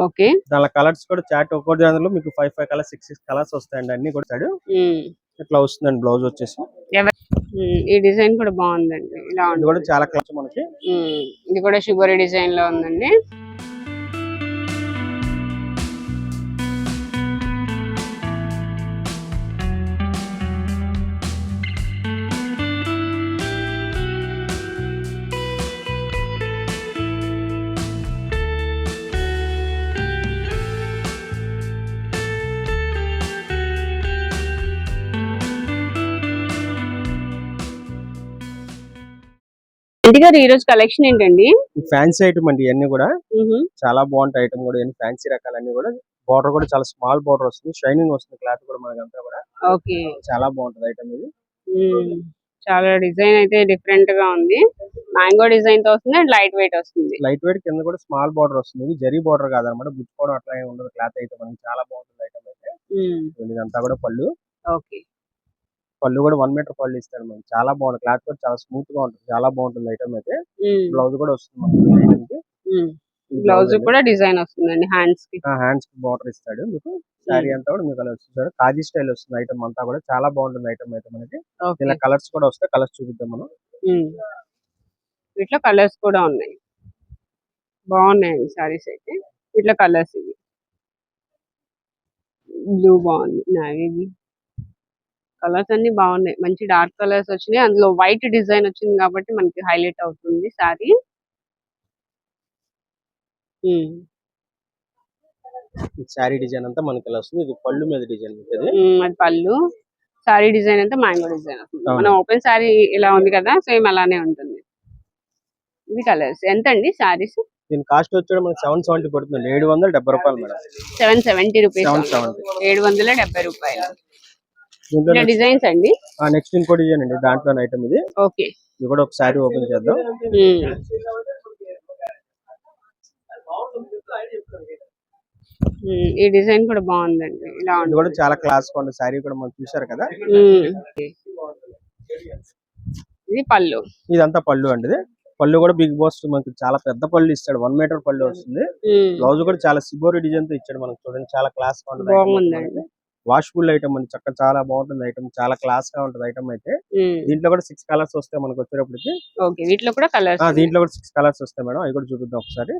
Okay. దానిలో colours కూడా chat ఒక్కొక్క దానిలో మీకు five five colours six six colours వస్తాయండి అన్ని కూడా. చాడు. ఇట్లా వస్తుందండి బ్లౌజ్ వచ్చేసి. ఈ డిజైన్ కూడా బాగుందండి. ఇలా కూడా చాలా కలర్స్ మనకి. ఇది కూడా షుగర్ డిజైన్లో ఉందండి. ఆంటీ గారు ఈ రోజు కలెక్షన్ ఏంటండి? ఫ్యాన్సీ ఐటమ్ అండి ఇవన్నీ కూడా. చాలా బాగుంటాయి ఐటమ్ కూడా ఫ్యాన్సీ రకాలన్నీ కూడా. బార్డర్ కూడా చాలా స్మాల్ బార్డర్ వస్తుంది. షైనింగ్ వస్తుంది క్లాత్ కూడా మనకంతా కూడా. ఓకే. చాలా బాగుంటది ఐటమ్ ఇది. చాలా డిజైన్ అయితే డిఫరెంట్గా ఉంది. మ్యాంగో డిజైన్తో వస్తుంది అండ్ లైట్ వెయిట్ వస్తుంది. లైట్ వెయిట్ కింద కూడా స్మాల్ బార్డర్ వస్తుంది. ఇది జరీ బార్డర్ కాదనమాట. గుచ్చుకోవడం అట్లా ఏం ఉండదు. క్లాత్ అయితే మనకి చాలా బాగుంటుంది ఐటమ్ అయితే. ఇదంతా కూడా పళ్ళు. ఓకే. పళ్ళు కూడా వన్ మీటర్ పళ్ళు ఇస్తాడు మనకి చాలా బాగుంటుంది క్లాత్ కూడా చాలా స్మూత్గా ఉంటుంది. చాలా బాగుంటుంది ఐటమ్ అయితే. బ్లౌజ్ కూడా వస్తుంది మనకి ఐటమ్కి. బ్లౌజ్ కూడా డిజైన్ వస్తుందండి హ్యాండ్స్కి. హ్యాండ్స్కి బార్డర్ ఇస్తాడు మీకు. శారీ అంతా కూడా మీకు అలా వస్తుంది కాజీ స్టైల్ వస్తుంది ఐటమ్ అంతా కూడా. చాలా బాగుంటుంది ఐటమ్ అయితే మనకి. ఇలా కలర్స్ కూడా వస్తాయి. కలర్స్ చూపిద్దాం మనం. వీటిలో కలర్స్ కూడా ఉన్నాయి. బాగున్నాయండి సారీస్ అయితే. వీటిలో కలర్స్ ఇవి. బ్లూ బాగుంది. నావీ కలర్స్ అన్ని బాగున్నాయి. మంచి డార్క్ కలర్స్ వచ్చినాయి. అందులో వైట్ డిజైన్ వచ్చింది కాబట్టి మనకి హైలైట్ అవుతుంది సారీ శారీ డిజైన్ అంతా మనకి ఇలా వస్తుంది. ఇది పళ్ళు మీద డిజైన్ ఉంటుంది. అది పళ్ళు. సారీ డిజైన్ అంతా మ్యాంగో డిజైన్. మన ఓపెన్ సారీ ఇలా ఉంది కదా సేమ్ అలానే ఉంటుంది. ఇది కలర్స్. ఎంత అండి సారీస్ దీని కాస్ట్ వచ్చి మనకి సెవెన్ సెవెంటీ పడుతుంది. ఏడు వందల డెబ్బై రూపాయలు మేడం. Seven seventy rupees. ఏడు వందల డెబ్బై రూపాయలు. దీంట్లో డిజైన్స్ అండి? నెక్స్ట్ ఇంకో డిజైన్ అండి దాంట్లో ఐటమ్ ఇది. ఓకే. ఇది కూడా ఒక శారీ ఓపెన్ చేద్దాం. ఈ డిజైన్ కూడా బాగుందండి ఇలా ఉంది కూడా చాలా క్లాస్ ఉంది శారీ కూడా మనం చూసారు కదా. ఇది పళ్ళు. ఇదంతా పళ్ళు అండి పళ్ళు కూడా బిగ్ బాస్ మనకి చాలా పెద్ద పళ్ళు ఇస్తాడు వన్ మీటర్ పళ్ళు వస్తుంది. బ్లౌజ్ కూడా చాలా సిబోరి డిజైన్తో ఇచ్చాడు మనకు చూడండి చాలా క్లాస్ బాగుందండి. వాష్ఫుల్ ఐటమ్ అండి. చక్క చాలా బాగుంటుంది ఐటమ్. చాలా క్లాస్గా ఉంటుంది ఐటమ్ అయితే. దీంట్లో కూడా సిక్స్ కలర్స్ వస్తాయి మనకు వచ్చేటప్పటికి. వీటిలో కూడా కలర్స్ దీంట్లో కూడా సిక్స్ కలర్స్ వస్తాయి మేడం. అవి కూడా చూపిద్దాం ఒకసారి.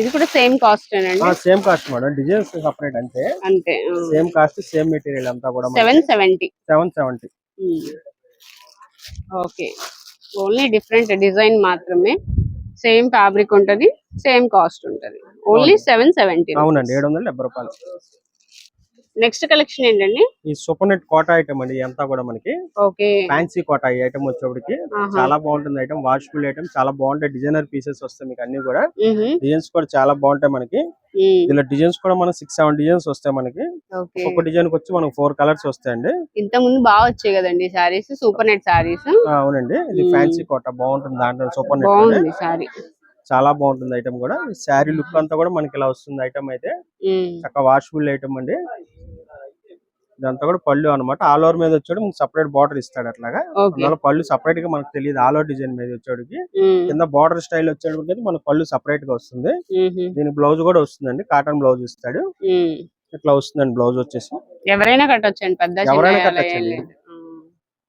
ఇది కూడా సేమ్ కాస్ట్ అండి? Same cost madam. Designs separate అంటే అంతే. సేమ్ కాస్ట్ సేమ్ మెటీరియల్ అంతా కూడా seven seventy. Seven seventy. Okay. Only different design మాత్రమే. సేమ్ ఫ్యాబ్రిక్ ఉంటది సేమ్ కాస్ట్ ఉంటది. ఓన్లీ సెవెన్ సెవెంటీ అవునండి ఏడు వందల డెబ్బై రూపాయలు. నెక్స్ట్ కలెక్షన్ ఏంటండి? ఈ సూపర్ నెట్ కోట ఐటమ్ అండి అంతా కూడా మనకి. ఓకే. ఫ్యాన్సీ కోట ఈ ఐటమ్ వచ్చేప్పటికి చాలా బాగుంటుంది ఐటమ్ వాష్ఫుల్ ఐటమ్ చాలా బాగుంటాయి డిజైనర్ పీసెస్ వస్తాయి మీకు అన్ని కూడా. డిజైన్స్ కూడా చాలా బాగుంటాయి మనకి. దీనిలో డిజైన్స్ కూడా మనకి సిక్స్ సెవెన్ డిజైన్స్ వస్తాయి మనకి. ఒక్కొక్క డిజైన్ వచ్చి మనకి ఫోర్ కలర్స్ వస్తాయండి. ఇంత ముందు బాగా వచ్చాయి కదండి సారీస్ సూపర్ నెట్ సారీస్. అవునండి. ఇది. ఫ్యాన్సీ కోట బాగుంటుంది దాంట్లో సూపర్ నెట్ బాగుంది సారీ. చాలా బాగుంటుంది ఐటమ్ కూడా. శారీ లుక్ అంతా కూడా మనకి ఇలా వస్తుంది ఐటమ్ అయితే. చక్కగా వాష్ఫుల్ ఐటమ్ అండి. ఇదంతా కూడా పళ్ళు అన్నమాట. ఆల్ ఓవర్ మీద వచ్చాడు సపరేట్ బార్డర్ ఇస్తాడు అట్లాగా. అందువల్ల పళ్ళు సపరేట్గా మనకు తెలియదు. ఆల్ ఓవర్ డిజైన్ మీద వచ్చేటికి కింద బార్డర్ స్టైల్ వచ్చేటికి మనకు పళ్ళు సపరేట్గా వస్తుంది. దీని బ్లౌజ్ కూడా వస్తుందండి. కాటన్ బ్లౌజ్ ఇస్తాడు. ఇట్లా వస్తుందండి బ్లౌజ్ వచ్చేసి. ఎవరైనా కట్టొచ్చండి. ఎవరైనా కట్టొచ్చండి.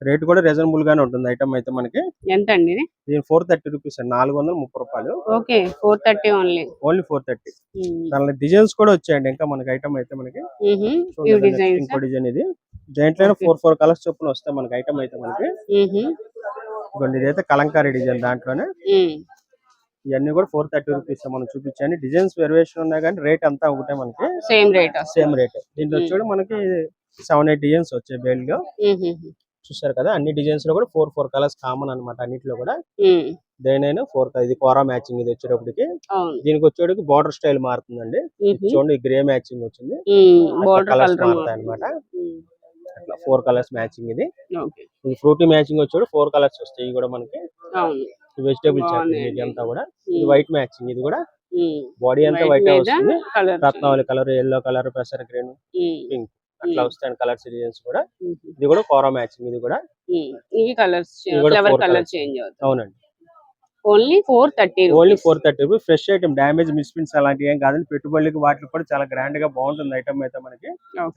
రేట్ కూడా రీజనబుల్ గానే ఉంటుంది ఐటమ్ అయితే మనకి. ఎంత అండి దీని ఫోర్ థర్టీ రూపీస్ అండి నాలుగు వందల ముప్పై రూపాయలు. Okay four thirty only only four thirty దానిలో డిజైన్స్ కూడా వచ్చాయండి ఇంకా మనకి ఐటమ్ అయితే మనకి. ఇంకో డిజైన్ ఇది. దేంట్లో. ఫోర్ ఫోర్ కలర్స్ చొప్పున వస్తాయి మనకి ఐటమ్ అయితే మనకి. ఇదిగోండి ఇదైతే కలంకారీ డిజైన్ దాంట్లోనే. ఇవన్నీ కూడా ఫోర్ థర్టీ రూపీస్ మనం చూపించండి డిజైన్స్ వేరియేషన్ ఉన్నాయి కానీ రేట్ అంతా ఒకటే మనకి. సేమ్ రేట్ సేమ్ రేట్ దీంట్లో వచ్చి మనకి సెవెన్ ఎయిట్ డిజైన్స్ వచ్చాయి బేల్లో. చూసారు కదా అన్ని డిజైన్స్లో కూడా ఫోర్ ఫోర్ కలర్స్ కామన్ అన్నమాట అన్నిట్లో కూడా. దేనైనా ఫోర్ ఇది కోరా మ్యాచింగ్ ఇది వచ్చేటప్పటికి దీనికి వచ్చేటికి బార్డర్ స్టైల్ మారుతుందండి. చూడండి గ్రే మ్యాచింగ్ వచ్చింది. కలర్స్ కలర్ మారుతాయి అనమాట అట్లా ఫోర్ కలర్స్ మ్యాచింగ్ ఇది. ఇది ఫ్రూటీ మ్యాచింగ్ వచ్చాడు ఫోర్ కలర్స్ వస్తాయి ఇవి కూడా మనకి. వెజిటేబుల్. చట్నీ అంతా కూడా. ఇది వైట్ మ్యాచింగ్ ఇది కూడా. బాడీ అంతా వైట్ వస్తుంది. రత్నావళి కలర్ ఎల్లో కలర్ పెసర గ్రీన్. పింక్ అట్లా ఉమ్. వస్తాయి కలర్స్ డిజైన్స్ కూడా. ఇది కూడా కోరా మ్యాచింగ్ ఇది కూడా. ఇవి కలర్స్ ఫ్లవర్ కలర్. చేంజ్ అవుతుంది అవునండి. Only four thirty only four thirty rupees fresh item damage misprints అలాంటివి ఏం కాదండి. పెట్టుబడులకి వాటికి కూడా చాలా గ్రాండ్గా బాగుంటుంది ఐటమ్ అయితే మనకి.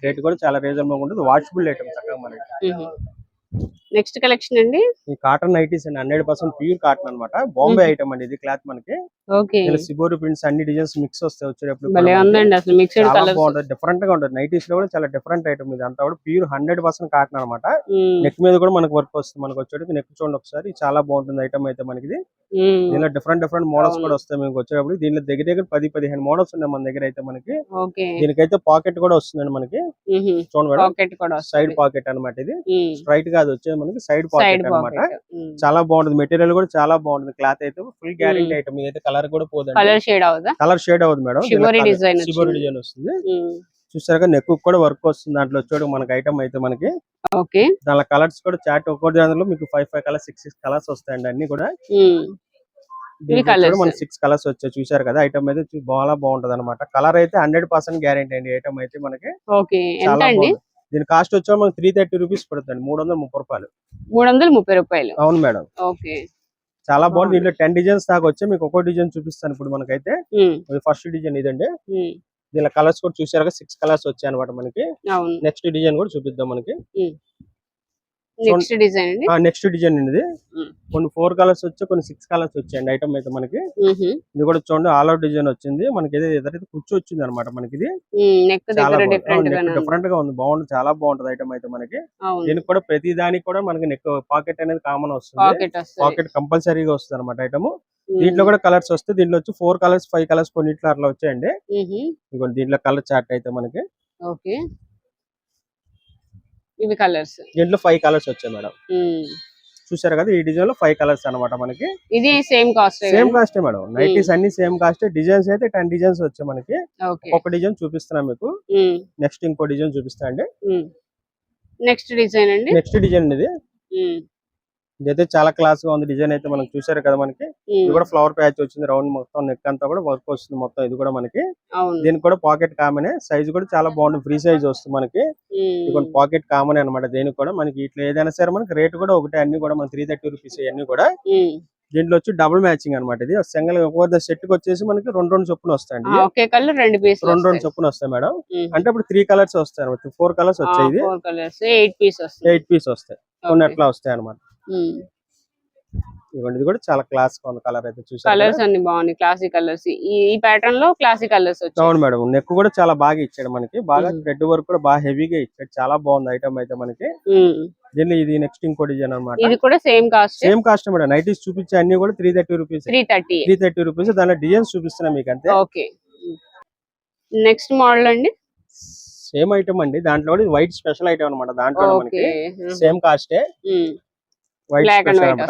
రేట్ కూడా చాలా రీజనబుల్గా ఉంటుంది. వాషబుల్ ఐటమ్ చక్కగా మనకి. నెక్స్ట్ కలెక్షన్ అండి? ఈ కాటన్ నైటీస్ అండి. హండ్రెడ్ పర్సెంట్ ప్యూర్ కాటన్ అన్నమాట. బాంబే. ఐటమ్ అండి ఇది క్లాత్ మనకి. ఓకే. సిబోరి ప్రింట్స్ అన్ని డిజైన్స్ మిక్స్ వస్తాయి వచ్చేటప్పుడు. ఉందండి అసలు మిక్స్డ్ బాగుంటుంది. డిఫరెంట్గా ఉంటుంది. నైటీస్లో కూడా చాలా డిఫరెంట్ ఐటమ్ ఇది. అంతా కూడా ప్యూర్ హండ్రెడ్ పర్సెంట్ కాటన్ అనమాట నెక్ మీద కూడా మనకు వర్క్ వస్తుంది. మనకు వచ్చేటికి నెక్ చూడండి ఒకసారి. చాలా బాగుంటుంది ఐటమ్ అయితే మనకి ఇది. దీనిలో డిఫరెంట్ డిఫరెంట్ మోడల్స్. కూడా వస్తాయి మీకు వచ్చేటప్పుడు. దీనిలో దగ్గర దగ్గర పది పదిహేను మోడల్స్ ఉన్నాయి మన దగ్గర అయితే మనకి. దీనికైతే పాకెట్ కూడా వస్తుందండి మనకి. చూడండి మేడం. సైడ్ పాకెట్ అన్నమాట ఇది. స్ట్రైట్గా అది వచ్చేది మనకి సైడ్ పాకెట్ అన్నమాట. పాకెట్. చాలా బాగుంటుంది. మెటీరియల్ కూడా చాలా బాగుంటుంది. క్లాత్ అయితే ఫుల్ గ్యారెంటీ. ఐటమ్. ఇదైతే కలర్ కూడా పోదండి. కలర్ షేడ్ అవుదా కలర్ షేడ్ అవుతుంది మేడం. షిబోరి. డిజైన్ వస్తుంది. చూసారుగా నెక్ కూడా వర్క్ వస్తుంది దాంట్లో. వచ్చాడు మనకి ఐటమ్ అయితే మనకి. ఓకే. దానిలో కలర్స్ కూడా చాట్ ఒక్కొక్కటి దాంట్లో మీకు five five colours six six colours వస్తాయండి అన్ని కూడా. మనకి సిక్స్ కలర్స్ వచ్చాయి. చూసారు కదా ఐటమ్ అయితే చాలా బాగుంటది అనమాట కలర్ అయితే హండ్రెడ్ పర్సెంట్ గ్యారెంటీ అండి ఐటమ్ అయితే మనకి. ఓకే. ఎంత చాలా అండి దీని కాస్ట్ వచ్చా మనకి త్రీ థర్టీ రూపీస్ పడుతుంది మూడు వందల ముప్పై రూపాయలు. మూడు వందల ముప్పై రూపాయలు. అవును మేడం. ఓకే. చాలా బాగుంది. దీంట్లో టెన్ డిజైన్స్ దాకా వచ్చి మీకు ఒక్కో డిజైన్ చూపిస్తాను ఇప్పుడు మనకైతే. ఫస్ట్ డిజైన్ ఇదండి. దీనిలో కలర్స్ కూడా చూసారుగా సిక్స్ కలర్స్ వచ్చాయి అనమాట మనకి నెక్స్ట్ డిజైన్ కూడా చూపిద్దాం మనకి. నెక్స్ట్ డిజైన్ అండి? నెక్స్ట్ డిజైన్ అండి Hmm. కొన్ని ఫోర్ కలర్స్ వచ్చి కొన్ని సిక్స్ కలర్స్ వచ్చాయండి ఐటమ్ అయితే మనకి. ఇది కూడా చూడండి ఆల్ అవుట్ డిజైన్ వచ్చింది. మనకి ఏదో ఎదురైతే కుర్చీ వచ్చింది అనమాట మనకి ఇది. డిఫరెంట్గా డిఫరెంట్గా ఉంది. బాగుంది చాలా బాగుంటుంది ఐటమ్ అయితే మనకి. దీనికి కూడా ప్రతి దానికి కూడా మనకి నెక్ పాకెట్ అనేది కామన్ వస్తుంది. పాకెట్ కంపల్సరీగా వస్తుంది అనమాట ఐటమ్ దీంట్లో కూడా కలర్స్ వస్తాయి దీంట్లో వచ్చి ఫోర్ కలర్స్ ఫైవ్ కలర్స్ కొన్నిట్లో అట్లా వచ్చాయండి. దీంట్లో కలర్ చార్ట్ అయితే మనకి. ఓకే ఇవి కలర్స్. దీంట్లో ఫైవ్ కలర్స్ వచ్చాయి మేడం. చూసారు కదా ఈ డిజైన్లో ఫైవ్ కలర్స్ అన్నమాట మనకి. ఇది సేమ్ కాస్ట్ సేమ్ కాస్టే మేడం. నైటీస్ అన్ని సేమ్ కాస్ట్ డిజైన్స్ అయితే టెన్ డిజైన్స్ వచ్చాయి మనకి. ఒక డిజైన్ చూపిస్తున్నా మీకు. నెక్స్ట్ ఇంకో డిజైన్ చూపిస్తా అండి. నెక్స్ట్ డిజైన్ అండి? నెక్స్ట్ డిజైన్ ఇది. ఇదైతే చాలా క్లాస్గా ఉంది. డిజైన్ అయితే మనకి చూసారు కదా మనకి. ఇది కూడా ఫ్లవర్ ప్యాచ్ వచ్చింది. రౌండ్ మొత్తం నెక్ అంతా కూడా వర్క్ వస్తుంది. మొత్తం ఇది కూడా మనకి. దీనికి కూడా పాకెట్ కామనే సైజ్ కూడా చాలా బాగుంటుంది. ఫ్రీ సైజ్ వస్తుంది మనకి. ఇది పాకెట్ కామన్ అనమాట దీనికి కూడా మనకి ఇట్లా ఏదైనా సరే మనకి రేట్ కూడా ఒకటే. అన్ని కూడా మన త్రీ థర్టీ రూపీస్ అన్ని కూడా. దీంట్లో వచ్చి డబుల్ మ్యాచింగ్ అనమాట ఇది. సింగిల్ ఒక్కొక్క సెట్కి వచ్చేసి మనకి రెండు రెండు చొప్పున వస్తాయండి రెండు రెండు రెండు చొప్పున వస్తాయి మేడం. అంటే ఇప్పుడు త్రీ కలర్స్ వస్తాయి అనమాట ఫోర్ కలర్స్ వచ్చాయి ఎయిట్ పీస్ ఎయిట్ పీస్ వస్తాయి. కొన్ని. అట్లా వస్తాయి అనమాట. ఇవ్వండి ఇది కూడా చాలా క్లాస్ ఉంది. కలర్ అయితే చూసారు కలర్స్? అన్ని బాగున్నాయి. క్లాసిక్ కలర్స్ ఈ ప్యాటర్న్లో క్లాసిక్ కలర్స్ వచ్చాయి. అవును మేడం. నెక్ కూడా చాలా బాగా ఇచ్చాడు మనకి. బాగా. థ్రెడ్ వర్క్ కూడా బాగా హెవీగా ఇచ్చాడు. చాలా బాగుంది ఐటమ్ అయితే మనకి. దీనిలో ఇది నెక్స్ట్ ఇంకో డిజైన్ అనమాట ఇది కూడా same cost same cost madam. Nighties చూపించే అన్ని కూడా three thirty rupees three thirty three thirty rupees దానిలో డిజైన్స్ చూపిస్తున్నా మీకు అంతే ఓకే. నెక్స్ట్ మోడల్ అండి? సేమ్ ఐటమ్ అండి. దాంట్లో వైట్ స్పెషల్ ఐటమ్ అనమాట దాంట్లో మనకి. సేమ్ కాస్టే వైట్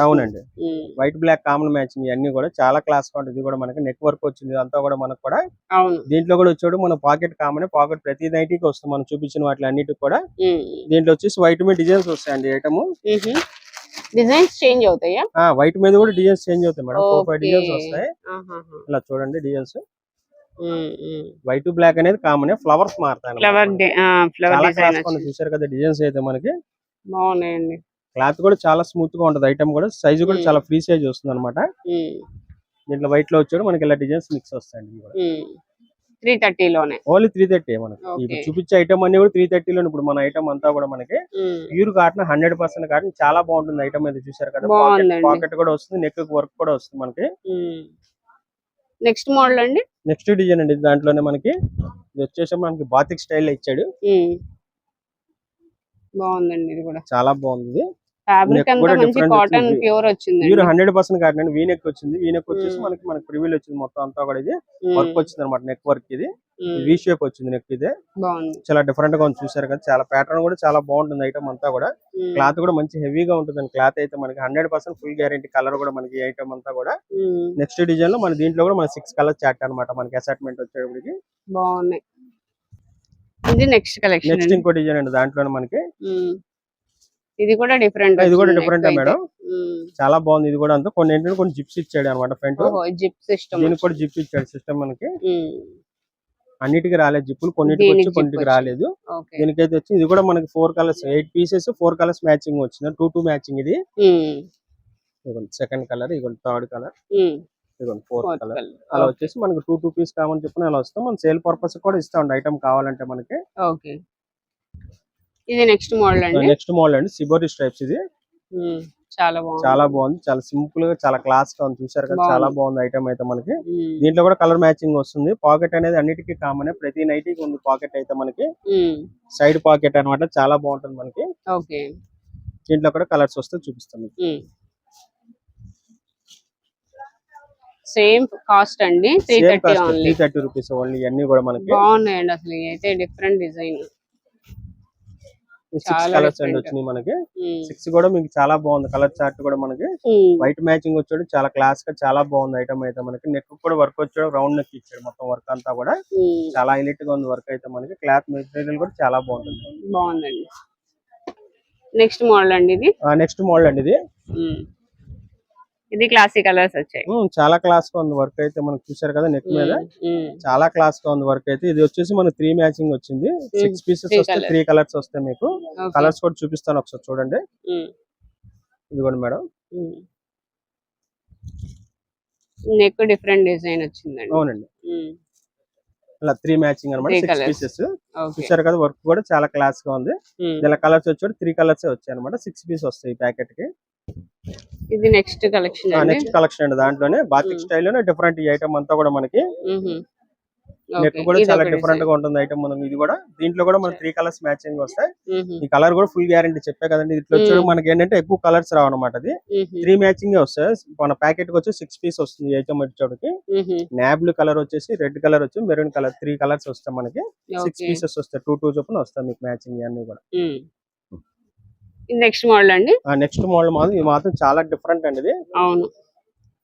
అవునండి. వైట్ బ్లాక్ కామన్ మ్యాచింగ్ ఇవన్నీ కూడా చాలా క్లాస్గా ఉంటుంది. కూడా మనకి నెక్ వర్క్ వచ్చింది. అంతా కూడా మనకు కూడా దీంట్లో కూడా వచ్చాడు మన పాకెట్ కామన్ పాకెట్ ప్రతి నైటీకి వస్తుంది మనం చూపించిన వాటి అన్నిటికి కూడా. దీంట్లో వచ్చేసి వైట్ మీద డిజైన్స్ వస్తాయండి ఐటమ్. డిజైన్స్ చేంజ్ అవుతాయా? వైట్ మీద కూడా డిజైన్స్ చేంజ్ అవుతాయి మేడం. Four five. డిజైన్స్ వస్తాయి. ఇలా చూడండి డిజైన్స్. వైట్ బ్లాక్ అనేది కామన్ ఫ్లవర్స్ మారుతాయి చూసారు కదా డిజైన్స్ అయితే మనకి. బాగున్నాయండి. క్లాత్ కూడా చాలా స్మూత్గా ఉంటది. ఐటమ్ కూడా సైజ్ కూడా. చాలా ఫ్రీ సైజ్ వస్తుంది అనమాట దీంట్లో వైట్లో వచ్చాడు మనకి ఇలా డిజైన్స్ మిక్స్ వస్తాయండి. త్రీ ఓన్లీ త్రీ థర్టీ మనకి. చూపించే ఐటమ్ అన్ని కూడా త్రీ థర్టీలో ఇప్పుడు మన ఐటమ్ అంతా కూడా మనకి pure cotton hundred percent cotton చాలా బాగుంటుంది ఐటమ్ అయితే చూసారు కదా. పాకెట్ కూడా వస్తుంది నెక్ వర్క్ కూడా వస్తుంది మనకి. నెక్స్ట్ మోడల్ అండి? నెక్స్ట్ డిజైన్ అండి దాంట్లోనే మనకి. ఇది వచ్చేసి మనకి బాతిక్ స్టైల్ ఇచ్చాడు. బాగుందండి ఇది కూడా. చాలా బాగుంది. ఫ్యాబ్రిక్ అంతా మంచి కాటన్. ప్యూర్ వచ్చింది ప్యూర్ హండ్రెడ్ పర్సెంట్ కాటన్ అండి వీనెక్ వచ్చింది. వీనెక్ వచ్చేసి. మనకి మనకి ప్రివ్యూల్ వచ్చింది మొత్తం అంతా కూడా ఇది. వర్క్ వచ్చింది అనమాట నెక్ వర్క్ ఇది వి షేప్ వచ్చింది నెక్ ఇది. బాగుంది. చాలా డిఫరెంట్గా ఉంది చూసారు కదా. చాలా ప్యాటర్న్ కూడా చాలా బాగుంటుంది ఐటమ్ అంతా కూడా. క్లాత్ కూడా మంచి హెవీగా ఉంటుంది క్లాత్ అయితే మనకి hundred percent full guarantee colour కూడా మనకి ఐటమ్ అంతా కూడా. నెక్స్ట్ డిజైన్లో మన దీంట్లో కూడా మన సిక్స్ కలర్ చాట్ అనమాట మనకి అసైట్మెంట్ వచ్చేటప్పటికి బాగున్నాయి. ఇది నెక్స్ట్ కలెక్షన్ నెక్స్ట్ ఇంకో డిజైన్ అండి దాంట్లో మనకి. ఇది కూడా డిఫరెంట్ ఇది కూడా డిఫరెంట్ మేడం? చాలా బాగుంది ఇది కూడా అంతా. కొన్ని ఏంటంటే కొన్ని జిప్స్ ఇచ్చాడు అనమాట ఫ్రంట్ ఓహో జిప్ సిస్టమ్ దీనికి కూడా జిప్ ఇచ్చాడు సిస్టమ్ మనకి. అన్నిటికీ రాలేదు జిప్పులు కొన్నిటికి వచ్చి కొన్నిటికి. రాలేదు. దీనికైతే వచ్చి ఇది కూడా మనకి four colours eight pieces four colours matching వచ్చింది. టూ టూ మ్యాచింగ్ ఇది. ఇదిగోండి సెకండ్ కలర్ ఇదిగోండి థర్డ్ కలర్ ఇదిగోండి ఫోర్త్ కలర్. అలా వచ్చేసి మనకి టూ టూ పీస్ కావాలని చెప్పిన అలా వస్తాం. మనం సేల్ పర్పస్ కూడా ఇస్తాం. ఐటమ్ కావాలంటే మనకి. ఓకే. ఇది నెక్స్ట్ మోడల్ అండి. నెక్స్ట్ మోడల్ అండి. సిబోరి స్ట్రైప్స్ ఇది. చాలా బాగుంది. చాలా బాగుంది. చాలా సింపుల్గా చాలా క్లాస్గా ఉంది. చూసారు కదా చాలా బాగుంది. ఐటమ్ అయితే మనకి. దీంట్లో కూడా కలర్ మ్యాచింగ్ వస్తుంది. పాకెట్ అనేది అన్నిటికీ కామన్ ప్రతి నైటీకి ఉంది పాకెట్ అయితే మనకి. సైడ్ పాకెట్ అన్నమాట. చాలా బాగుంటుంది మనకి. ఓకే. దీంట్లో కూడా కలర్స్ వస్తే చూపిస్తాం మీకు. ఉమ్. సేమ్ కాస్ట్ అండి. త్రీ థర్టీ రూపీస్ ఓన్లీ ఇవన్నీ కూడా మనకి. బాగున్నాయండి అసలు. అయితే డిఫరెంట్ డిజైన్ సిక్స్ కలర్స్ అండి. వచ్చినాయి మనకి. సిక్స్ కూడా మీకు చాలా బాగుంది. కలర్ చార్ట్ కూడా మనకి. వైట్ మ్యాచింగ్ వచ్చాడు. చాలా క్లాస్గా చాలా బాగుంది ఐటమ్ అయితే మనకి. నెక్ కూడా వర్క్ వచ్చాడు. రౌండ్ నెక్ ఇచ్చాడు మొత్తం వర్క్ అంతా కూడా. చాలా హైలైట్గా ఉంది వర్క్ అయితే మనకి. క్లాత్ మెటీరియల్ కూడా చాలా బాగుంటుంది. బాగుందండి. నెక్స్ట్ మోడల్ అండి ఇది. నెక్స్ట్ మోడల్ అండి ఇది. ఇది క్లాసీ కలర్స్ వచ్చాయి. చాలా క్లాస్గా ఉంది వర్క్ అయితే మనకి చూసారు కదా నెక్ మీద. చాలా క్లాస్గా ఉంది వర్క్ అయితే. ఇది వచ్చేసి మనకి త్రీ మ్యాచింగ్ వచ్చింది. సిక్స్ పీసెస్ వస్తే. త్రీ కలర్స్ వస్తాయి మీకు. కలర్స్ కూడా చూపిస్తాను ఒకసారి చూడండి. ఇదిగోండి మేడం. నెక్ డిఫరెంట్ డిజైన్ వచ్చిందండి. అవునండి. ఇలా త్రీ మ్యాచింగ్ అనమాట సిక్స్. పీసెస్ చూసారు కదా వర్క్ కూడా చాలా క్లాస్గా ఉంది. ఇలా కలర్స్ వచ్చాడు త్రీ కలర్స్ వచ్చాయి అనమాట సిక్స్ పీస్ వస్తాయి ప్యాకెట్కి. ఇది నెక్స్ట్ కలెక్షన్ నెక్స్ట్ కలెక్షన్ అండి దాంట్లోనే బాతిక్ Hmm. స్టైల్లోనే డిఫరెంట్ ఈ ఐటమ్ అంతా కూడా మనకి. నెక్ కూడా చాలా డిఫరెంట్. గా ఉంటుంది ఐటమ్ మనం ఇది కూడా దీంట్లో కూడా మనకి త్రీ కలర్స్ మ్యాచింగ్ వస్తాయి. ఈ కలర్ కూడా ఫుల్ గ్యారంటీ చెప్పే కదండి ఇట్లా Hmm. మనకి ఏంటంటే ఎక్కువ కలర్స్ రావు అనమాట అది. త్రీ మ్యాచింగ్ వస్తాయి మన ప్యాకెట్కి వచ్చి సిక్స్ పీస్ వస్తుంది ఐటమ్ వచ్చేటికి. నాబ్లూ కలర్ వచ్చేసి రెడ్ కలర్ వచ్చి మెరూన్ కలర్ త్రీ కలర్స్ వస్తాయి మనకి సిక్స్. పీసెస్ వస్తాయి టూ టూ చొప్పున వస్తాయి మీకు మ్యాచింగ్ అన్ని కూడా నెక్స్ట్ మోడల్ అండి. నెక్స్ట్ మోడల్ మాత్రం ఇది మాత్రం చాలా డిఫరెంట్ అండి ఇది. అవును.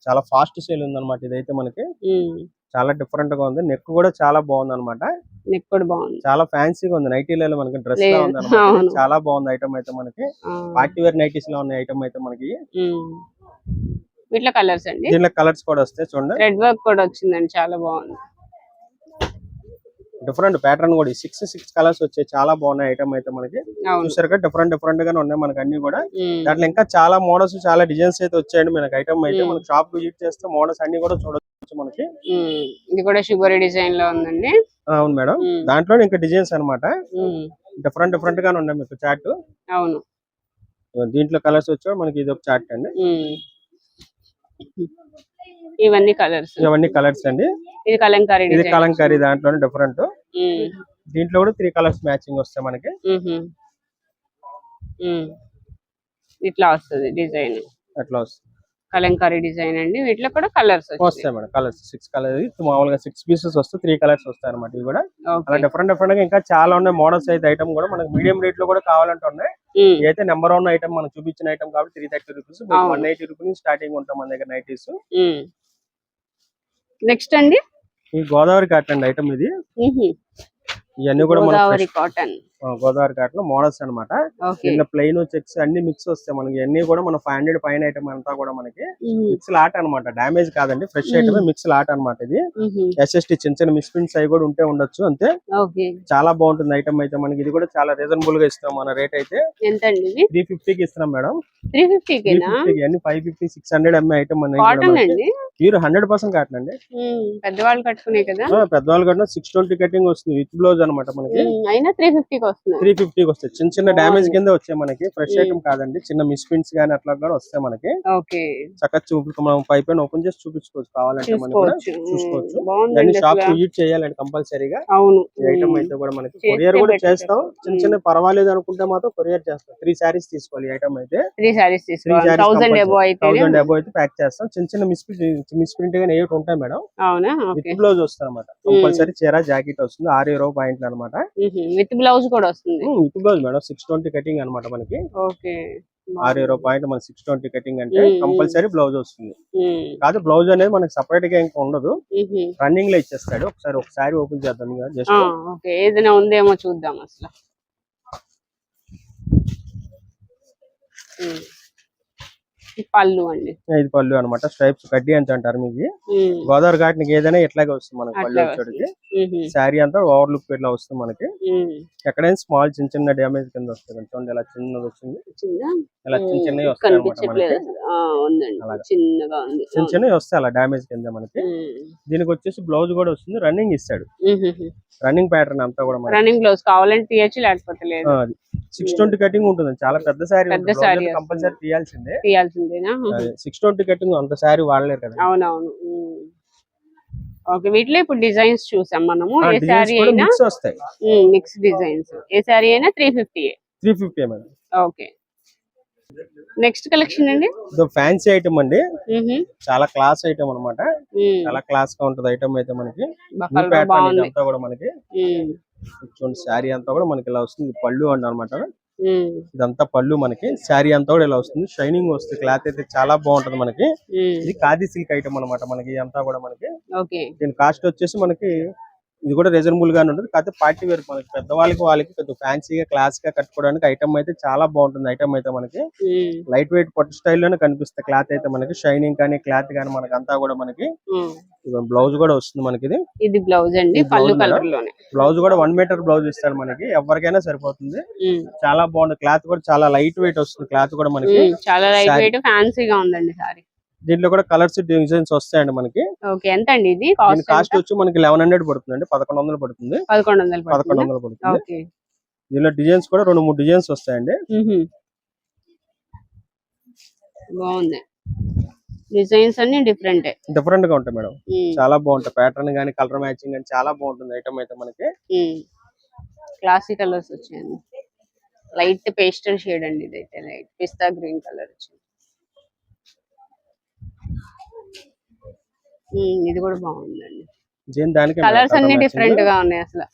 చాలా ఫాస్ట్ సేల్ ఉంది అనమాట ఇదైతే మనకి. చాలా డిఫరెంట్గా ఉంది. నెక్ కూడా చాలా బాగుంది అనమాట నెక్ కూడా బాగుంది. చాలా ఫ్యాన్సీగా ఉంది. నైటీలలో మనకి డ్రెస్ లా. ఉంది. చాలా బాగుంది ఐటమ్ అయితే మనకి. పార్టీ వేర్ నైటీస్లో ఉన్న ఐటమ్ అయితే మనకి. వీటిలో కలర్స్ అండి? దీనిలో కలర్స్ కూడా వస్తాయి చూడండి. రెడ్ వర్క్ కూడా వచ్చిందండి. చాలా బాగుంది. డిఫరెంట్ ప్యాటర్న్ కూడా సిక్స్ సిక్స్ కలర్స్ వచ్చాయి చాలా బాగున్నాయి ఐటమ్ అయితే మనకి అవును చూసారు కదా డిఫరెంట్ డిఫరెంట్ గానే ఉన్నాయి మనకి అన్ని కూడా. దాంట్లో ఇంకా చాలా మోడల్స్ చాలా డిజైన్స్ అయితే వచ్చాయండి మనకి ఐటమ్ అయితే. మనకి షాప్ విజిట్ చేస్తే మోడల్స్ అన్ని కూడా చూడొచ్చు మనకి. ఇది కూడా షుగర్ డిజైన్లో ఉందండి అవును మేడం. దాంట్లో ఇంకా డిజైన్స్ అన్నమాట మ్మ్. డిఫరెంట్ డిఫరెంట్ గానే ఉన్నాయి మీకు చార్ట్ అవును దీంట్లో కలర్స్ వచ్చా మనకి ఇది ఒక చార్ట్ అండి. ఇవన్నీ కలర్స్. ఇవన్నీ కలర్స్ అండి. ఇది కలంకారీ ఇది కలంకారీ దాంట్లోనే డిఫరెంట్. దీంట్లో కూడా త్రీ కలర్స్ మ్యాచింగ్ వస్తాయి మనకి. ఇట్లా వస్తుంది డిజైన్. అట్లా వస్తాయి కలంకారీ డిజైన్ అండి. వీటిలో కూడా కలర్స్ వస్తాయి మేడం కలర్స్ సిక్స్ కలర్స్ మామూలుగా సిక్స్ పీసెస్ వస్తే త్రీ కలర్స్ వస్తాయి అనమాట ఇవి కూడా. అలా డిఫరెంట్ డిఫరెంట్గా ఇంకా చాలా ఉన్నాయి. మోడల్స్ అయితే ఐటమ్ కూడా మనకి మీడియం రేట్లో కూడా కావాలంటే ఉన్నాయి. ఇదైతే నెంబర్ వన్ ఐటమ్ మనం చూపించిన ఐటమ్ కాబట్టి three thirty rupees. One eighty rupees starting ఉంటాం మన దగ్గర నైటీస్. నెక్స్ట్ అండి? ఈ గోదావరి కాటన్ ఐటమ్ ఇది. ఇవన్నీ కూడా Godavari cotton Godavari cotton models అన్నమాట. ఓకే. కింద ప్లెయిన్ చెక్స్ అన్ని మిక్స్ వస్తాయి మనకి. ఇవన్నీ కూడా మన ఫైవ్ హండ్రెడ్ పైన ఐటమ్ అంతా కూడా మనకి. మిక్స్ లాట్ అన్నమాట. డామేజ్ కాదండి ఫ్రెష్ ఐటమ్ మిక్స్ లాట్ అన్నమాట ఇది. ఎస్ఎస్టీ చిన్న చిన్న మిస్ ప్రింట్స్ అవి కూడా ఉంటే ఉండొచ్చు అంతే. చాలా బాగుంటుంది ఐటమ్ అయితే మనకి. ఇది కూడా చాలా రీజనబుల్గా ఇస్తాం మన రేట్ అయితే. త్రీ ఫిఫ్టీకి ఇస్తున్నాం మేడం. త్రీ ఫిఫ్టీకి అన్ని five fifty six hundred MA item pure hundred percent cotton అండి. పెద్దవాళ్ళు కట్టుకునే కదా? పెద్దవాళ్ళు కన్నా సిక్స్ ట్వంటీ కటింగ్ వస్తుంది విత్ బ్లౌజ్ అనమాట మనకి. అయినా త్రీ ఫిఫ్టీకి త్రీ ఫిఫ్టీకి వస్తాయి. చిన్న చిన్న డామేజ్. కింద వచ్చాయి మనకి. ఫ్రెష్. ఐటమ్ కాదండి. చిన్న మిస్ ప్రింట్స్ గానీ అట్లా కూడా వస్తాయి మనకి. ఓకే. చక్కగా చూపు మనం పై పైన ఓపెన్ చేసి చూపించుకోవచ్చు. కావాలంటే మనకి కూడా చూసుకోవచ్చు. దాన్ని షాప్. విజిట్ చేయాలండి కంపల్సరీగా. అవును. ఐటమ్. అయితే కూడా మనకి కొరియర్ కూడా. చేస్తాం. చిన్న. చిన్న పర్వాలేదు అనుకుంటే మాత్రం కొరియర్ చేస్తాం. త్రీ శారీస్ తీసుకోవాలి ఐటమ్ అయితే. త్రీ సారీస్ త్రీ తీసుకోవాలి. శారీస్ థౌసండ్ అయితే థౌసండ్ అబౌ అయితే ప్యాక్ చేస్తాం. చిన్న చిన్న మిస్ మిస్ ప్రింట్ గానీ ఏవి ఉంటాయి మేడం. అవునా? విత్ బ్లౌజ్ వస్తుంది అనమాట కంపల్సరీ చీర జాకెట్ వస్తుంది. ఆరు ఇరవై పాయింట్లు అనమాట విత్ బ్లౌజ్ కూడా వస్తుంది. With blouse madam six twenty cutting అనమాట మనకి. ఓకే. ఆరు ఇరవై పాయింట్ మన సిక్స్ ట్వంటీ కటింగ్ అంటే. కంపల్సరీ బ్లౌజ్ వస్తుంది. కాదు బ్లౌజ్ అనేది మనకి సపరేట్గా ఇంకా ఉండదు. రన్నింగ్లో ఇచ్చేస్తాడు. ఒకసారి ఒకసారి ఓపెన్ చేద్దాం జస్ట్ ఓకే. ఏదైనా ఉందేమో చూద్దాం అసలు. పళ్ళు అండి. ఇది పళ్ళు అన్నమాట స్ట్రైప్స్ కడ్డీ అని అంటారు మీకు గోదావరి ఘాట్నికి ఏదైనా ఇట్లాగే వస్తుంది మనకి పళ్ళు వచ్చేటికి. శారీ అంతా ఓవర్ లుక్ ఇట్లా వస్తుంది మనకి. ఎక్కడైనా స్మాల్ చిన్న చిన్న డ్యామేజ్ కింద వస్తుంది చూడండి ఇలా చిన్నది వచ్చింది? ఇలా చిన్న చిన్నవి వస్తాయి అనమాట చిన్న చిన్నవి వస్తాయి అలా డ్యామేజ్ కింద మనకి. దీనికి వచ్చేసి బ్లౌజ్ కూడా వస్తుంది రన్నింగ్ ఇస్తాడు. రన్నింగ్ ప్యాటర్న్ అంతా కూడా రన్నింగ్ బ్లౌజ్ కావాలంటే తీయచ్చు లేకపోతే లేదు. సిక్స్ ట్వంటీ కటింగ్ ఉంటుంది చాలా పెద్ద శారీ పెద్ద saree కంపల్సరీ తీయాల్సిందే. తీయాల్సిందేనా. సిక్స్ ట్వంటీ కటింగ్ అంత శారీ వాడలేరు కదా. అవునవును. ఓకే వీటిలో ఇప్పుడు డిజైన్స్ చూసాం మనము. ఏ శారీ అయినా మిక్స్ వస్తాయి. Mix designs. ఏ శారీ అయినా three fifty three fifty madam. Okay. Next collection అండి? ఫ్యాన్సీ ఐటమ్ అండి. చాలా క్లాస్ ఐటమ్ అన్నమాట. మ్మ్. చాలా క్లాస్గా ఉంటది ఐటమ్ అయితే మనకి. మనకి. చూడండి శారీ అంతా కూడా మనకి ఇలా వస్తుంది. పళ్ళు అండి అనమాట. ఇదంతా పళ్ళు మనకి. శారీ అంతా కూడా ఇలా వస్తుంది. షైనింగ్ వస్తుంది. క్లాత్ అయితే చాలా బాగుంటది మనకి. ఇది ఖాదీ సిల్క్ ఐటమ్ అన్నమాట మనకి అంతా కూడా మనకి. దీని కాస్ట్ వచ్చేసి మనకి ఇది కూడా రీజనబుల్ గానే ఉంటుంది. కాకపోతే పార్టీ వేర్ మనకి. పెద్దవాళ్ళకి వాళ్ళకి కొంచెం ఫ్యాన్సీగా క్లాస్గా కట్టుకోవడానికి ఐటమ్ అయితే చాలా బాగుంటుంది. ఐటమ్ అయితే మనకి. లైట్ వెయిట్ పట్టు స్టైల్లోనే కనిపిస్తుంది క్లాత్ అయితే మనకి షైనింగ్ కానీ క్లాత్ కానీ మనకి అంతా కూడా మనకి. బ్లౌజ్ కూడా వస్తుంది మనకి ఇది ఇది బ్లౌజ్ అండి బ్లౌజ్ కూడా వన్ మీటర్ బ్లౌజ్ ఇస్తాడు మనకి. ఎవరికైనా సరిపోతుంది. చాలా బాగుంది. క్లాత్ కూడా చాలా లైట్ వెయిట్ వస్తుంది. క్లాత్ కూడా మనకి. చాలా లైట్. వెయిట్ ఫ్యాన్సీగా ఉందండి సారీ దీంట్లో కూడా కలర్స్ డిజైన్స్ వస్తాయండి మనకి. ఓకే ఎంత అండి ఇది కాస్ట్ వచ్చి మనకి లెవెన్ హండ్రెడ్ పడుతుంది అండి పదకొండు వందలు పడుతుంది. పదకొండు వందలు పదకొండు పడుతుందా? వందలు పడుతుంది. ఓకే. దీనిలో డిజైన్స్ కూడా రెండు మూడు డిజైన్స్ వస్తాయండి. బాగుంది. డిజైన్స్ అన్ని డిఫరెంట్ డిఫరెంట్గా ఉంటాయి మేడం. చాలా బాగుంటాయి. ప్యాటర్న్ గానీ కలర్ మ్యాచింగ్ గానీ చాలా బాగుంటుంది ఐటమ్ అయితే మనకి. క్లాసిక్ కలర్స్ వచ్చాయండి. లైట్ పేస్టల్ షేడ్ అండి ఇదైతే. లైట్ పిస్తా గ్రీన్ కలర్ వచ్చింది ఇది కూడా బాగుందండి. కలర్స్ అన్ని డిఫరెంట్గా ఉన్నాయి అసలు.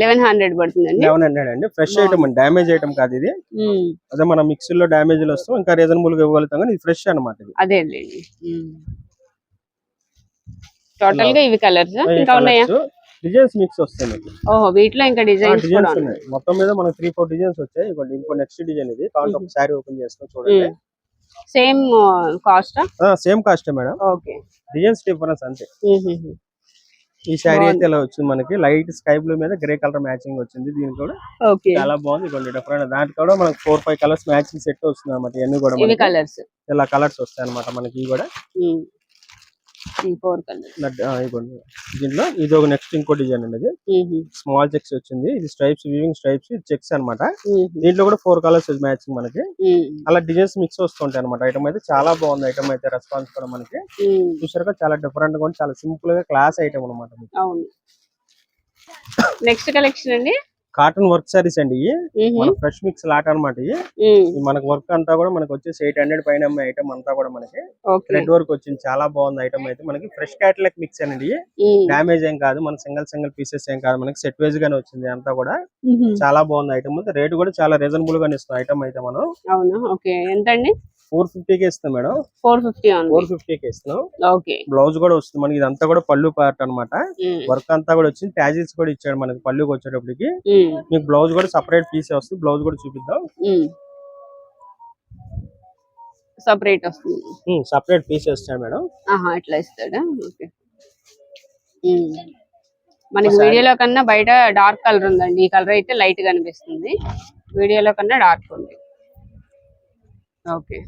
లెవెన్ హండ్రెడ్ పడుతుందండి. లెవెన్ హండ్రెడ్ అండి. ఫ్రెష్ ఐటమ్ అండి. డ్యామేజ్ ఐటమ్ కాదు ఇది. అదే మనం మిక్సీ లో డ్యామేజ్ వస్తాం ఇంకా రీజనబుల్గా ఇవ్వగలుగుతాం కానీ ఇది ఫ్రెష్ అన్నమాట ఇది. అదే లేండి టోటల్గా ఇవి కలర్స్ ఇంకా ఉన్నాయా? డిజైన్స్ మిక్స్ వస్తాయి ఓహో వీటిలో ఇంకా డిజైన్స్ డిజైన్స్ ఉన్నాయి. మొత్తం మీద మనకి త్రీ ఫోర్ డిజైన్స్ వచ్చాయి. ఇంకో నెక్స్ట్ డిజైన్ ఇది. కావాలంటే ఒక శారీ ఓపెన్ చేస్తాం చూడండి. Same cost same cost madam. Okay. Designs difference అంతే. ఈ శారీ అయితే ఇలా వచ్చింది మనకి. లైట్ స్కై బ్లూ మీద గ్రే కలర్ మ్యాచింగ్ వచ్చింది. దీనికి కూడా ఓకే. చాలా బాగుంది. ఇవ్వండి డిఫరెంట్ దాంట్లో కూడా మనకి four five colours matching set వస్తుంది అనమాట ఇవన్నీ కూడా ఇలా కలర్స్ వస్తాయి అనమాట మనకి ఇవి కూడా. ఈ ఫోర్ ఇవ్వండి దీంట్లో ఇది ఒక నెక్స్ట్ ఇంకో డిజైన్ అండి ఇది స్మాల్ చెక్స్ వచ్చింది. ఇది స్ట్రైప్స్ వీవింగ్ స్ట్రైప్స్ చెక్స్ అన్నమాట. దీంట్లో కూడా ఫోర్ కలర్స్ మ్యాచింగ్ మనకి. అలా డిజైన్స్ మిక్స్ వస్తుంటాయి అనమాట ఐటమ్ అయితే చాలా బాగుంది. ఐటమ్ అయితే రెస్పాన్స్ కూడా మనకి. చూసారుగా చాలా డిఫరెంట్గా చాలా సింపుల్గా క్లాస్ ఐటమ్ అనమాట నెక్స్ట్ కలెక్షన్ అండి. కాటన్ వర్క్ సారీస్ అండి. మన ఫ్రెష్ మిక్స్ లాట్ అనమాట మనకి వర్క్ అంతా కూడా మనకి వచ్చేసి ఎయిట్ హండ్రెడ్ పైన ఐటమ్ అంతా కూడా మనకి. రెడ్ వర్క్ వచ్చింది. చాలా బాగుంది ఐటమ్ అయితే. మనకి ఫ్రెష్ క్యాటలాగ్ మిక్స్ అండి. డ్యామేజ్ ఏం కాదు. మన సింగిల్ సింగిల్ పీసెస్ ఏం కాదు. మనకి సెట్ వైజ్ గానే వచ్చింది అంతా కూడా. చాలా బాగుంది ఐటమ్ రేట్ కూడా చాలా రీజనబుల్ గానే ఇస్తాం ఐటమ్ అయితే మనం. అవునా? ఓకే. ఎంత అండి ఫోర్ ఫిఫ్టీకి ఇస్తాం మేడం. ఫోర్ ఫిఫ్టీ ఫోర్ ఫిఫ్టీకి ఇస్తున్నాం. ఓకే. బ్లౌజ్ కూడా వస్తుంది మనకి ఇదంతా కూడా పళ్ళు పార్ట్ అన్నమాట. మ్మ్. వర్క్ అంతా కూడా వచ్చింది. ట్యాజిల్స్ కూడా ఇచ్చాడు మనకి పళ్ళుకి వచ్చేటప్పటికి. మీకు బ్లౌజ్ కూడా సపరేట్ పీస్ వస్తుంది. బ్లౌజ్ కూడా చూపిద్దాం. సపరేట్ వస్తుంది. సపరేట్ పీస్ వస్తాయి మేడం. ఆహా ఇట్లా ఇస్తాడా? ఓకే. మనకి వీడియోలో కన్నా బయట డార్క్ కలర్ ఉందండి. ఈ కలర్ అయితే లైట్గా అనిపిస్తుంది వీడియోలో కన్నా డార్క్ ఉంది. ఓకే.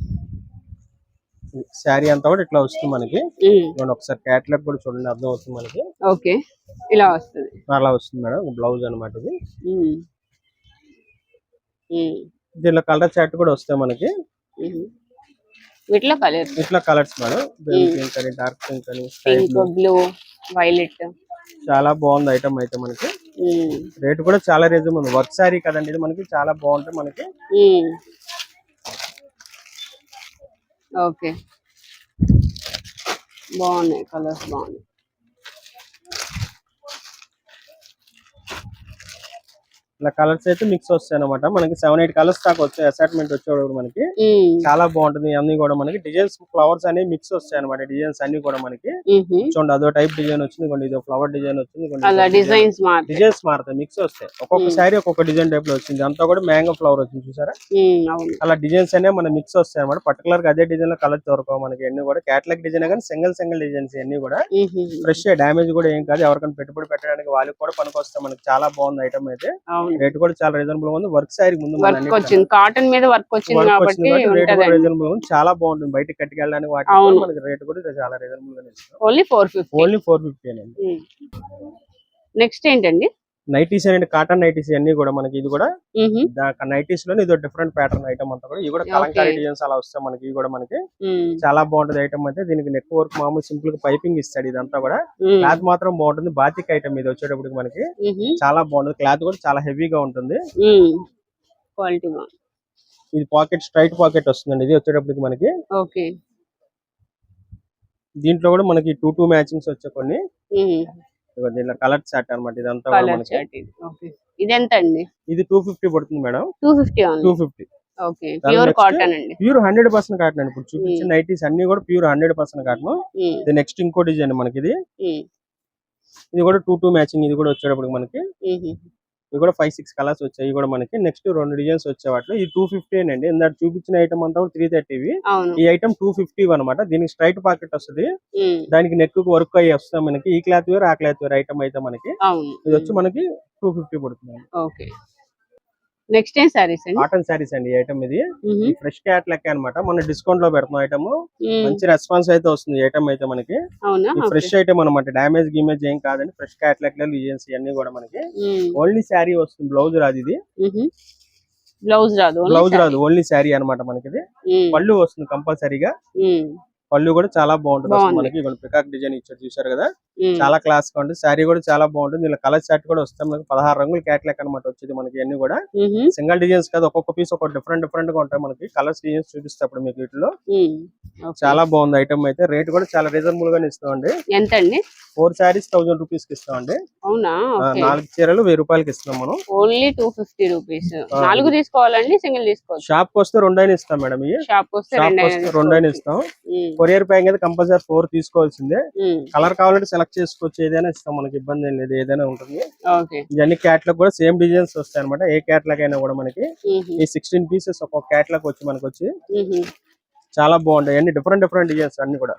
శారీ అంతా కూడా ఇట్లా వస్తుంది మనకి. ఒకసారి క్యాటలాగ్ కూడా చూడండి అర్థం అవుతుంది మనకి. ఓకే. ఇలా వస్తుంది. అలా వస్తుంది మేడం బ్లౌజ్ అన్నమాట ఇది. దీనిలో కలర్ చార్ట్ కూడా వస్తాయి మనకి. వీటిలో కలర్స్. ఇట్లా కలర్స్ మేడం. పింక్ అని డార్క్ పింక్ అని పింక్ బ్లూ వైలెట్ చాలా బాగుంది ఐటమ్ అయితే మనకి. రేట్ కూడా చాలా రీజనబుల్ ఉంది. వర్క్ శారీ కదండి ఇది మనకి చాలా బాగుంటుంది మనకి. ఓకే. బాగున్నాయి కలర్స్ బాగున్నాయి. ఇలా కలర్స్ అయితే మిక్స్ వస్తాయి అనమాట మనకి సెవెన్ ఎయిట్ కలర్స్ దాకా వచ్చాయి. అసైట్మెంట్ వచ్చేవాడు మనకి. చాలా బాగుంటుంది. అన్ని కూడా మనకి డిజైన్స్ ఫ్లవర్స్ అనేవి మిక్స్ వస్తాయి అనమాట డిజైన్స్ అన్ని కూడా మనకి. చూడండి అదో టైప్ డిజైన్ వచ్చింది కొన్ని ఇదో ఫ్లవర్ డిజైన్ వచ్చింది డిజైన్స్ మారుతాయి. డిజైన్స్ మారుతాయి మిక్స్ వస్తాయి. ఒక్కొక్క సారీ ఒక్కొక్క డిజైన్ టైప్లో వచ్చింది. అంతా కూడా మ్యాంగో ఫ్లవర్ వచ్చింది చూసారా? అలా డిజైన్స్ అనేవి మన మిక్స్ వస్తాయి అనమాట పర్టికులర్గా అదే డిజైన్లో కలర్ దొరకవు మనకి. అన్ని కూడా క్యాటలాగ్ డిజైన్ కానీ సింగిల్ సింగిల్ డిజైన్స్ అన్ని కూడా. ఫ్రెష్ డ్యామేజ్ కూడా ఏం కాదు. ఎవరికైనా పెట్టుబడి పెట్టడానికి వాళ్ళకి కూడా పనికి వస్తాయి మనకి చాలా బాగుంది ఐటమ్ అయితే. రేట్ కూడా చాలా రీజనబుల్ ఉంది. వర్క్ సారీ ముందు వర్క్ వచ్చింది. కాటన్ మీద వర్క్ వచ్చింది కాబట్టి రీజనబుల్ ఉంది. చాలా బాగుంటుంది. బయటకి కట్టుకెళ్ళడానికి వాటి. మనకి రేట్ కూడా చాలా రీజనబుల్గా only four fifty only four fifty next ఏంటండి? నైటీస్ అనేది కాటన్ నైటీస్ అన్ని కూడా మనకి ఇది కూడా నైటీస్లో ఇది డిఫరెంట్ ప్యాటర్న్ ఐటమ్ అంతా కూడా. ఇవి కూడా కలంకారీ డిజైన్స్ అలా వస్తాయి మనకి ఇవి కూడా మనకి చాలా బాగుంటది ఐటమ్ అయితే. దీనికి నెక్ వర్క్ మామూలు సింపుల్గా పైపింగ్ ఇస్తాడు ఇదంతా కూడా. క్లాత్ మాత్రం బాగుంటుంది. బాతిక్ ఐటమ్ ఇది వచ్చేటప్పటికి మనకి చాలా బాగుంటుంది. క్లాత్ కూడా చాలా హెవీగా ఉంటుంది. క్వాలిటీ ఇది పాకెట్ స్ట్రైట్ పాకెట్ వస్తుందండి. ఇది వచ్చేటప్పటికి మనకి ఓకే దీంట్లో కూడా మనకి టూ టూ మ్యాచింగ్స్ వచ్చే కొన్ని. ఉమ్, ఇదిగో దీంట్లో కలర్ చాట్ అన్నమాట ఇదంతా కూడా కలర్ మనకి. చాట్ ఇది. ఓకే ఇది ఎంత అండి ఇది టూ ఫిఫ్టీ పడుతుంది madam. Two fifty two fifty okay దాని ప్యూర్ next- కాటన్ అండి. ప్యూర్ హండ్రెడ్ పర్సెంట్ కాటన్ అండి. ఇప్పుడు చూపించిన నైటీస్ అన్ని కూడా pure hundred percent cotton um, ఇది నెక్స్ట్ ఇంకో డిజైన్ మనకి ఇది ఉమ్, ఇది కూడా టూ టూ మ్యాచింగ్ ఇది కూడా వచ్చేటప్పుడు మనకి. ఉహు, ఇవి కూడా ఫైవ్ సిక్స్ కలర్స్ వచ్చాయి కూడా మనకి. నెక్స్ట్ రెండు డిజైన్స్ వచ్చే వాటిలో ఈ టూ ఫిఫ్టీ అండి. ఇందాక చూపించిన ఐటమ్ అంతా త్రీ థర్టీవి అవును. ఈ ఐటమ్ టూ ఫిఫ్టీ అనమాట దీనికి స్ట్రైట్ పాకెట్ వస్తుంది. దానికి నెక్ వర్క్ అయ్యి వస్తుంది మనకి. ఈ క్లాత్ వేర్ ఆ క్లాత్ వేర్ ఐటమ్ అయితే మనకి. ఇది వచ్చి మనకి టూ ఫిఫ్టీ పడుతుంది. ఓకే. నెక్స్ట్ ఏం సారీస్ అండి? కాటన్ శారీస్ అండి ఐటమ్ ఇది. ఫ్రెష్ క్యాట్ లెక్క అనమాట మన డిస్కౌంట్లో పెడుతున్నాం ఐటమ్ మంచి రెస్పాన్స్ అయితే వస్తుంది ఐటమ్ అయితే మనకి. ఫ్రెష్ ఐటమ్ అనమాట డామేజ్ గిమేజ్ ఏం కాదండి. ఫ్రెష్ క్యాట్ లెక్క డిజైన్స్ ఇవన్నీ కూడా మనకి. ఓన్లీ శారీ వస్తుంది. బ్లౌజ్ రాదు ఇది. బ్లౌజ్ రాదు. బ్లౌజ్. రాదు. ఓన్లీ శారీ అనమాట మనకి పళ్ళు వస్తుంది కంపల్సరీగా. పళ్ళు కూడా చాలా బాగుంటుంది. మనకి ఇక్కడ పికాక్ డిజైన్ ఇచ్చారు చూసారు కదా? చాలా క్లాస్గా ఉంటుంది శారీ కూడా చాలా బాగుంటుంది. ఇలా కలర్ షర్ట్ కూడా వస్తాయి మనకి పదహారు రంగులు క్యాట్లాక్ అనమాట వచ్చేది మనకి అన్ని కూడా. సింగిల్ డిజైన్స్ కాదు ఒక్కొక్క పీస్ ఒక డిఫరెంట్ డిఫరెంట్గా ఉంటాయి మనకి. కలర్స్ డిజైన్స్ చూపిస్తప్పుడు మీకు వీటిలో. చాలా బాగుంది ఐటమ్ అయితే. రేట్ కూడా చాలా రీజనబుల్ గానే ఇస్తామండి. ఎంత అండి ఫోర్ శారీస్ థౌసండ్ రూపీస్కి ఇస్తామండి. అవునా? నాలుగు చీరలు వెయ్యి రూపాయలకి ఇస్తాం మనం. ఓన్లీ టూ ఫిఫ్టీ రూపీస్ నాలుగు తీసుకోవాలండి సింగిల్ తీసుకోవచ్చు. షాప్కి వస్తే రెండైనా ఇస్తాం మేడం షాప్ వస్తే వస్తే రెండైనా ఇస్తాం. కొరియర్ ప్యాక్ అయితే కంపల్సరీ ఫోర్ తీసుకోవాల్సిందే. కలర్ కావాలంటే సెలెక్ట్ చేసుకోవచ్చు. ఏదైనా ఇస్తాం మనకి ఇబ్బంది ఏం లేదు ఏదైనా ఉంటుంది. ఇవన్నీ క్యాట్లాగ్ కూడా సేమ్ డిజైన్స్ వస్తాయి అనమాట ఏ క్యాట్లాగ్ అయినా కూడా మనకి ఈ సిక్స్టీన్ పీసెస్ ఒక్కొక్క క్యాట్లాగ్ వచ్చి మనకి వచ్చి చాలా బాగుంటాయి. అన్ని డిఫరెంట్ డిఫరెంట్ డిజైన్స్ అన్ని కూడా.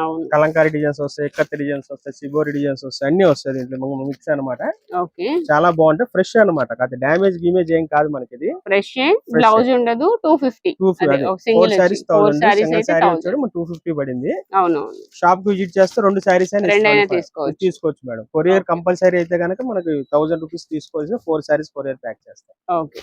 అవును. కలంకారీ డిజైన్స్ వస్తాయి కత్తి డిజైన్స్ వస్తాయి సిబోరి డిజైన్స్ వస్తాయి అన్ని వస్తాయి దీంట్లో. మిక్స్ అన్నమాట. ఓకే. చాలా బాగుంటాయి. ఫ్రెష్ అన్నమాట. కాదు డ్యామేజ్ గిమేజ్ ఏం కాదు మనకి ఇది ఫ్రెష్ బ్లౌజ్ ఉండదు two fifty two thousand single 1000. వచ్చాడు టూ ఫిఫ్టీ పడింది. అవును. షాప్కి విజిట్ చేస్తే రెండు అయినా ఇస్తాం. తీసుకోవచ్చు. తీసుకోవచ్చు మేడం. కొరియర్. కంపల్సరీ అయితే కనుక మనకి థౌసండ్ రూపీస్ తీసుకోవాల్సిన ఫోర్ శారీస్ కొరియర్ ప్యాక్ చేస్తాం. ఓకే.